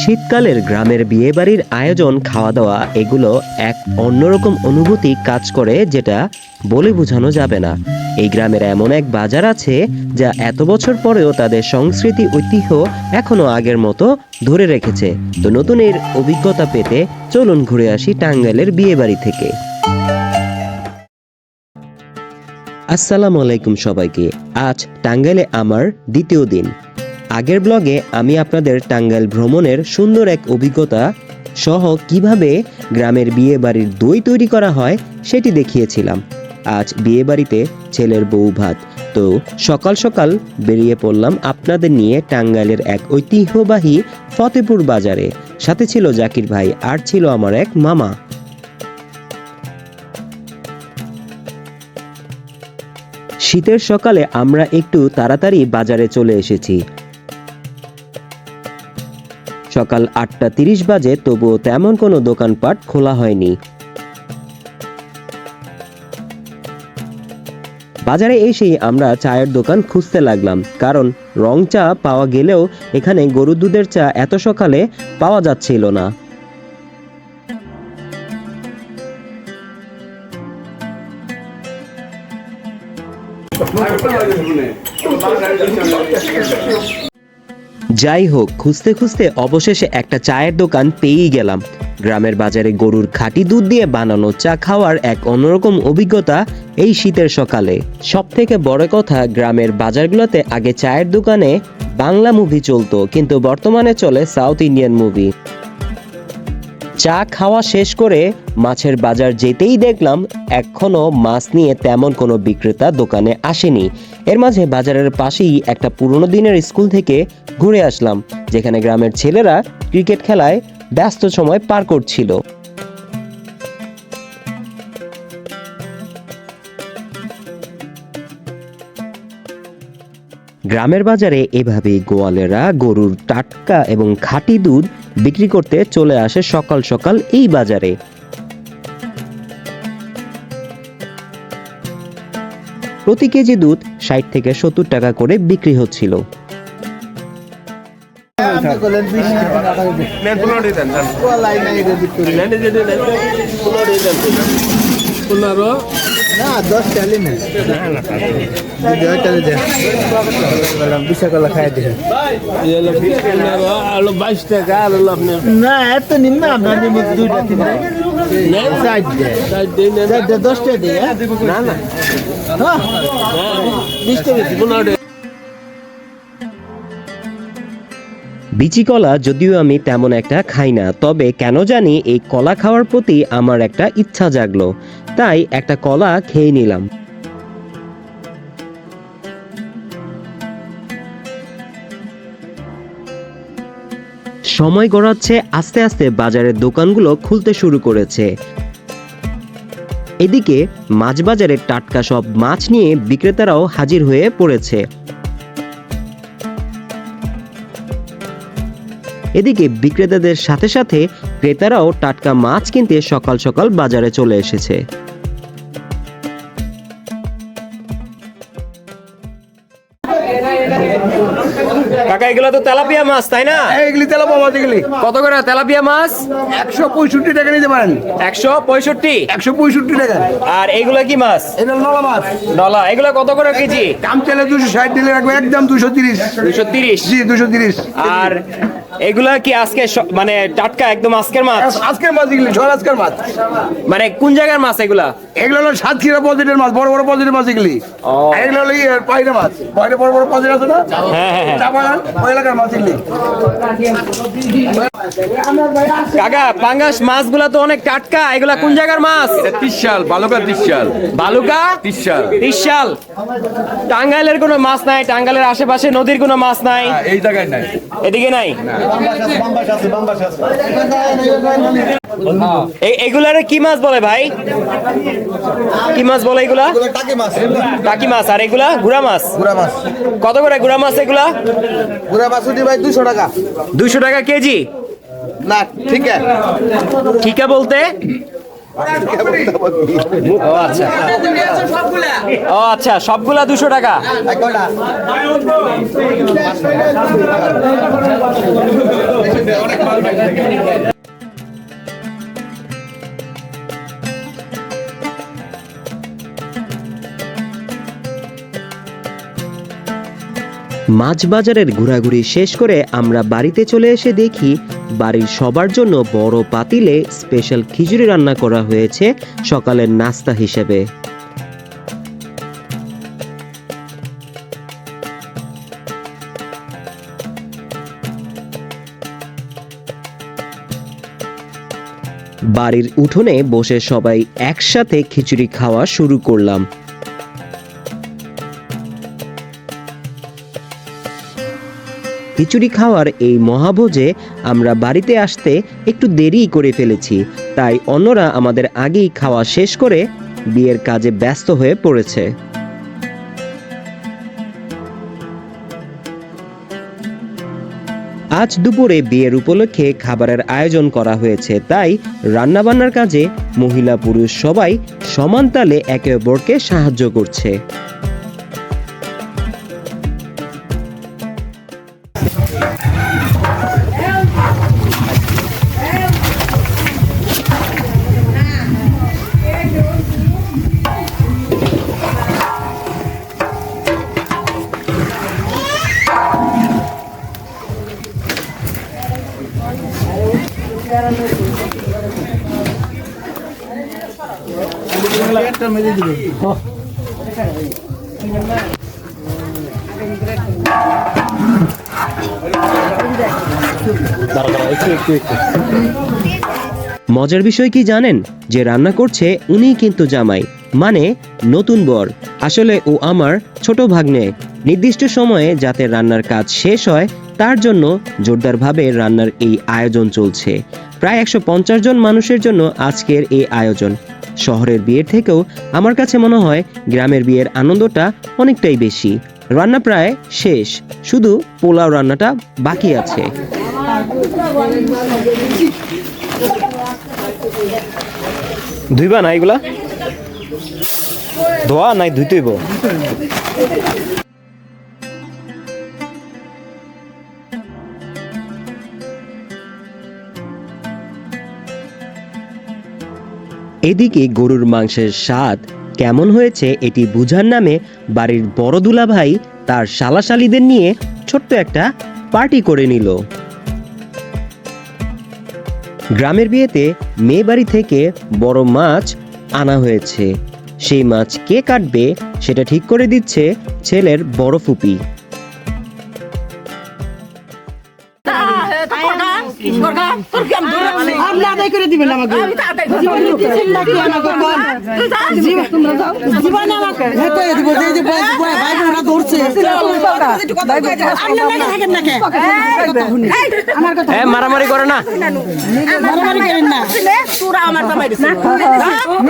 শীতকালের গ্রামের বিয়েবাড়ির আয়োজন খাওয়া দাওয়া এগুলো এক অন্যরকম অনুভূতি কাজ করে যেটা বলে বোঝানো যাবে না। এই গ্রামের এমন এক বাজার আছে যা এত বছর পরেও তাদের সংস্কৃতি, ঐতিহ্য এখনও আগের মতো ধরে রেখেছে। তো নতুন এর অভিজ্ঞতা পেতে চলুন ঘুরে আসি টাঙ্গাইলের বিয়েবাড়ি থেকে। আসসালামু আলাইকুম সবাইকে। আজ টাঙ্গাইলে আমার দ্বিতীয় দিন। আগের ব্লগে আমি আপনাদের টাঙ্গাইল ভ্রমণের সুন্দর এক অভিজ্ঞতা সহ কীভাবে গ্রামের বিয়ে বাড়ির দই তৈরি করা হয় সেটি দেখিয়েছিলাম। আজ বিয়ে বাড়িতে ছেলের বউ ভাত। তো সকাল সকাল বেরিয়ে পড়লাম আপনাদের নিয়ে টাঙ্গাইলের এক ঐতিহ্যবাহী ফতেপুর বাজারে। সাথে ছিল জাকির ভাই আর ছিল আমার এক মামা। শীতের সকালে আমরা একটু তাড়াতাড়ি বাজারে চলে এসেছি। সকাল আটটা তিরিশ বাজে, তবুও তেমন কোনো দোকানপাট খোলা হয়নি। বাজারে এসেই আমরা চায়ের দোকান খুঁজতে লাগলাম, কারণ রং চা পাওয়া গেলেও এখানে গরুর দুধের চা এত সকালে পাওয়া যাচ্ছিল না। যাই হোক, খুঁজতে খুঁজতে অবশেষে একটা চায়ের দোকান পেয়েই গেলাম। গ্রামের বাজারে গরুর খাঁটি দুধ দিয়ে বানানো চা খাওয়ার এক অন্যরকম অভিজ্ঞতা এই শীতের সকালে। সব থেকে বড় কথা, গ্রামের বাজারগুলোতে আগে চায়ের দোকানে বাংলা মুভি চলতো, কিন্তু বর্তমানে চলে সাউথ ইন্ডিয়ান মুভি চা খাওয়া শেষ করে মাছের বাজার যেতেই দেখলাম, এখনও মাছ নিয়ে তেমন কোনো বিক্রেতা দোকানে আসেনি। এর মাঝে বাজারের পাশেই একটা পুরনো দিনের স্কুল থেকে ঘুরে আসলাম, যেখানে গ্রামের ছেলেরা ক্রিকেট খেলায় ব্যস্ত সময় পার করছিল। গ্রামের বাজারে এভাবেই গোয়ালেরা গরুর টাটকা এবং খাঁটি দুধ বিক্রি করতে চলে আসে সকাল সকাল এই বাজারে। প্রতি কেজি দুধ ষাট থেকে সত্তর টাকা করে বিক্রি হচ্ছিল। পনেরো দেন না, দশ চালি না যদি ওই চালি দেন বিশা কলা খাই আর হলো বাইশ টাকা আর হলো আপনার না, এত নিন না, আপনার নিম দুইটা তিনটা দিন দশটা দিয়ে হ্যাঁ? টাকা। বিচি কলা যদিও আমি তেমন একটা খাই না, তবে কেন জানি এই কলা খাওয়ার প্রতি আমার একটা ইচ্ছা জাগলো। তাই একটা কলা খেয়ে নিলাম। সময় গড়াচ্ছে, আস্তে আস্তে বাজারের দোকানগুলো খুলতে শুরু করেছে। এদিকে মাছ বাজারে টাটকা সব মাছ নিয়ে বিক্রেতারাও হাজির হয়ে পড়েছে। এদিকে বিক্রেতাদের সাথে সাথে ক্রেতারাও টাটকা মাছ কিনতে সকাল সকাল বাজারে চলে এসেছে। কাকা এগুলো তো তেলাপিয়া মাছ তাই না? এইগুলি তেলা পাওয়া এগুলি। কত করে তেলাপিয়া মাছ? একশো পঁয়ষট্টি টাকা নিতে পারেন। একশো পঁয়ষট্টি? একশো পঁয়ষট্টি টাকা। আর এগুলো কি মাছ? এটা নলা মাছ। ডলা এগুলো কত করে কেজি? দাম চাইলে দুশো ষাট দিলে রাখব একদম দুশো তিরিশ। দুশো তিরিশ? জি দুশো তিরিশ। আর এগুলা কি আজকে মানে টাটকা একদম আজকের মাছ? আজকের মাছ এগুলি ছয় আজকের মাছ। মানে কোন জায়গার মাছ এগুলা? এগুলো হলো সাতক্ষীরা পজিটের মাছ বড় বড় পজিটের মাছ এগুলি। এগুলো হলো ইয়ে পাইরে মাছ। পাইরে বড় বড় পজিট আছে না? হ্যাঁ, হ্যাঁ, হ্যাঁ। ওই এলাকার মাছ এগুলি। কাকা পাঙ্গাস মাছগুলা তো অনেক টাটকা। এগুলা কোন জায়গার মাছ? তিশাল বালুকা তিশাল বালুকা? তিশাল তিশাল টাঙ্গাইলের কোনো মাছ নাই টাঙ্গাইলের আশেপাশে নদীর কোনো মাছ নাই। এই জায়গায় নাই। এদিকে নাই? এগুলারে কি মাছ বলে ভাই? কি মাছ বলে এগুলা? টাকি মাছ। টাকি মাছ আর এগুলা গুড়া মাছ? গুড়া মাছ। কত করে গুড়া মাছ এগুলা? গুড়া মাছ ভাই দুশো টাকা। দুইশো টাকা কেজি? না ঠিক ঠিকা বলতে? ও আচ্ছা সবগুলা দুশো টাকা। মাছ বাজারের ঘোরাঘুরি শেষ করে আমরা বাড়িতে চলে এসে দেখি বাড়ির সবার জন্য বড় পাতিলে স্পেশাল খিচুড়ি রান্না করা হয়েছে সকালের নাস্তা হিসেবে। বাড়ির উঠোনে বসে সবাই একসাথে খিচুড়ি খাওয়া শুরু করলাম। খিচুড়ি খাওয়ার এই মহাভোজে আমরা বাড়িতে আসতে একটু দেরি করে ফেলেছি। তাই অন্যরা আমাদের আগেই খাওয়া শেষ করে বিয়ের কাজে ব্যস্ত হয়ে পড়েছে। আজ দুপুরে বিয়ের উপলক্ষে খাবারের আয়োজন করা হয়েছে। তাই রান্নাবান্নার কাজে মহিলা পুরুষ সবাই সমান তালে একে অপরকে সাহায্য করছে। মজার বিষয় কি জানেন? যে রান্না করছে উনিই কিন্তু জামাই মানে নতুন বর। আসলে ও আমার ছোট ভাগ্নে। নির্দিষ্ট সময়ে যাতে রান্নার কাজ শেষ হয়, তার জন্য জোরদারভাবে রান্নার এই আয়োজন চলছে। প্রায় একশো পঞ্চাশ জন মানুষের জন্য আজকের এই আয়োজন। শহরের বিয়ের থেকেও আমার কাছে মনে হয় গ্রামের বিয়ের আনন্দটা অনেকটাই বেশি। রান্না প্রায় শেষ, শুধু পোলাও রান্নাটা বাকি আছে। ধুইবা না এগুলা ধোয়া নাই ধুইতেইব এদিকে গরুর মাংসের স্বাদ কেমন হয়েছে এটি বুঝার নামে বাড়ির বড় দুলা ভাই তার শালাশালিদের নিয়ে ছোট্ট একটা পার্টি করে নিল। গ্রামের বিয়েতে মেয়ে বাড়ি থেকে বড় মাছ আনা হয়েছে। সেই মাছ কে কাটবে সেটা ঠিক করে দিচ্ছে ছেলের বড় ফুপি। আপনি আদায় করে দিবেন আমাকে জীবনে আমাকে হ্যাঁ মারামারি করে না মারামারি করেন না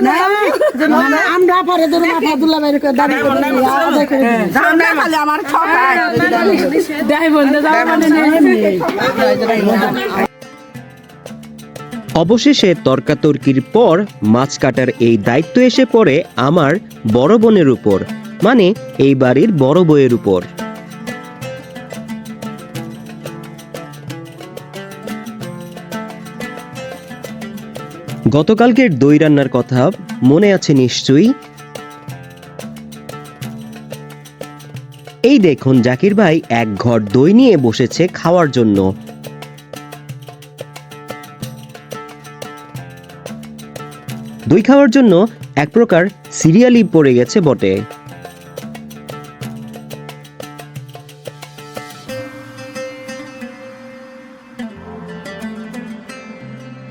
না, না, আমরা পরে ধরুন আফাদুল্লাহ ভাইয়ের দাবি করে আদায় করে দিবেন। অবশেষে তর্কাতর্কির পর মাছ কাটার এই দায়িত্ব এসে পড়ে আমার বড় বোনের উপর মানে এই বাড়ির বড় বউয়ের উপর। গতকালকের দই রান্নার কথা মনে আছে নিশ্চয়ই? এই দেখুন জাকির ভাই এক ঘর দই নিয়ে বসেছে খাওয়ার জন্য। দই খাওয়ার জন্য এক প্রকার সিরিয়ালই পড়ে গেছে বটে।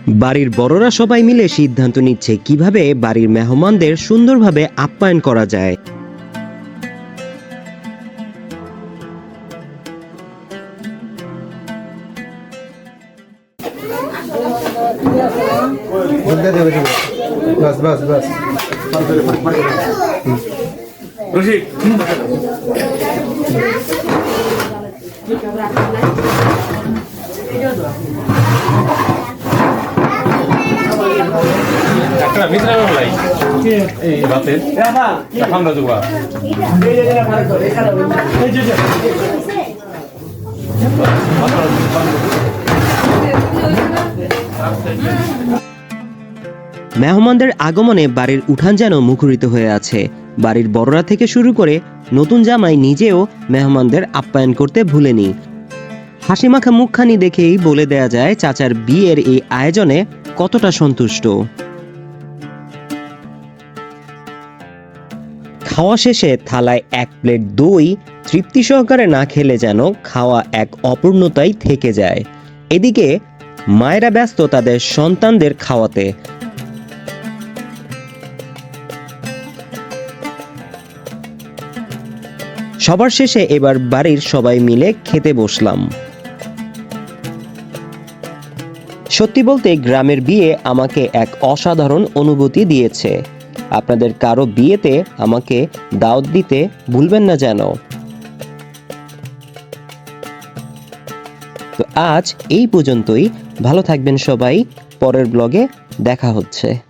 বাড়ির বড়রা সবাই মিলে সিদ্ধান্ত নিচ্ছে কীভাবে বাড়ির মেহমানদের সুন্দরভাবে আপ্যায়ন করা যায়। বাস বাস। বাস একটা ভিতরে লাই। এই ভাতের এখন না দুবা মেহমানদের আগমনে বাড়ির উঠান যেন মুখরিত হয়ে আছে। বাড়ির বড়রা থেকে শুরু করে নতুন জামাই নিজেও মেহমানদের আপ্যায়ন করতে ভুলেনি। হাসিমাখা মুখখানি দেখেই বলে দেয়া যায়, চাচার বিয়ের এই আয়োজনে কতটা সন্তুষ্ট। খাওয়া শেষে থালায় এক প্লেট দই তৃপ্তি সহকারে না খেলে যেন খাওয়া এক অপূর্ণতাই থেকে যায়। এদিকে মায়েরা ব্যস্ত তাদের সন্তানদের খাওয়াতে। সবার শেষে এবার বাড়ির সবাই মিলে খেতে বসলাম। সত্যি বলতে গ্রামের বিয়ে আমাকে এক অসাধারণ অনুভূতি দিয়েছে। আপনাদের কারও বিয়েতে আমাকে দাওয়াত দিতে ভুলবেন না যেন। তো আজ এই পর্যন্তই। ভালো থাকবেন সবাই। পরের ব্লগে দেখা হচ্ছে।